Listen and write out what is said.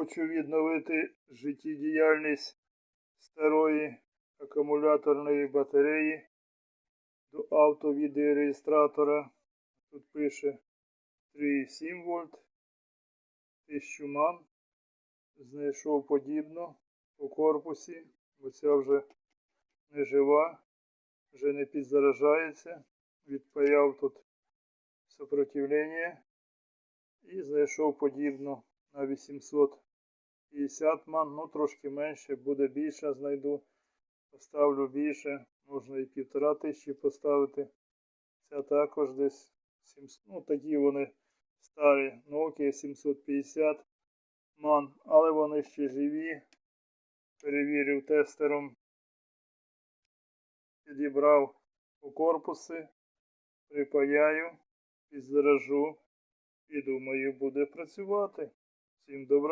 Хочу відновити життєдіяльність старої акумуляторної батареї до автовідеореєстратора. Тут пише 3,7 вольт, 1000 ман. Знайшов подібно по корпусі, бо ця вже не жива, вже не підзаражається. Відпаяв тут сопротивлення і знайшов подібно на 850 ман, ну трошки менше, буде більше знайду. Поставлю більше, можна і півтора тисячі поставити. Ця також десь 700, ну такі вони старі Nokia 750 ман, але вони ще живі. Перевірив тестером, підібрав у корпуси, припаяю, підзаражу і думаю, буде працювати. Всім добра.